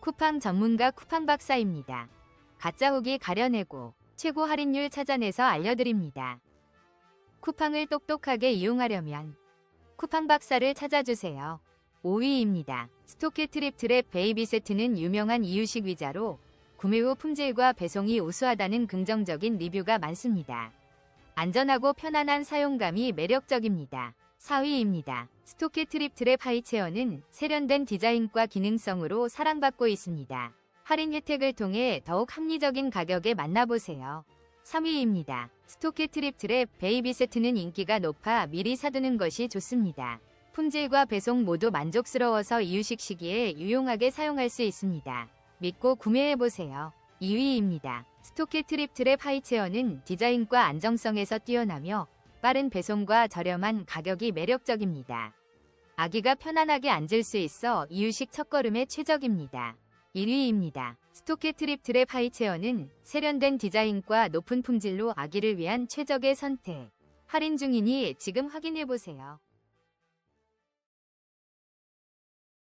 쿠팡 전문가 쿠팡 박사입니다. 가짜 후기 가려내고 최고 할인율 찾아내서 알려드립니다. 쿠팡을 똑똑하게 이용하려면 쿠팡 박사를 찾아주세요. 5위입니다. 스토케 트립 트랩 베이비 세트는 유명한 이유식 위자로 구매 후 품질과 배송이 우수하다는 긍정적인 리뷰가 많습니다. 안전하고 편안한 사용감이 매력적입니다. 4위입니다. 스토케 트립 트랩 하이체어는 세련된 디자인과 기능성으로 사랑받고 있습니다. 할인 혜택을 통해 더욱 합리적인 가격에 만나보세요. 3위입니다. 스토케 트립 트랩 베이비 세트는 인기가 높아 미리 사두는 것이 좋습니다. 품질과 배송 모두 만족스러워서 이유식 시기에 유용하게 사용할 수 있습니다. 믿고 구매해보세요. 2위입니다. 스토케 트립 트랩 하이체어는 디자인과 안정성에서 뛰어나며 빠른 배송과 저렴한 가격이 매력적입니다. 아기가 편안하게 앉을 수 있어 이유식 첫걸음에 최적입니다. 1위입니다. 스토케 트립 트랩 하이체어는 세련된 디자인과 높은 품질로 아기를 위한 최적의 선택. 할인 중이니 지금 확인해보세요.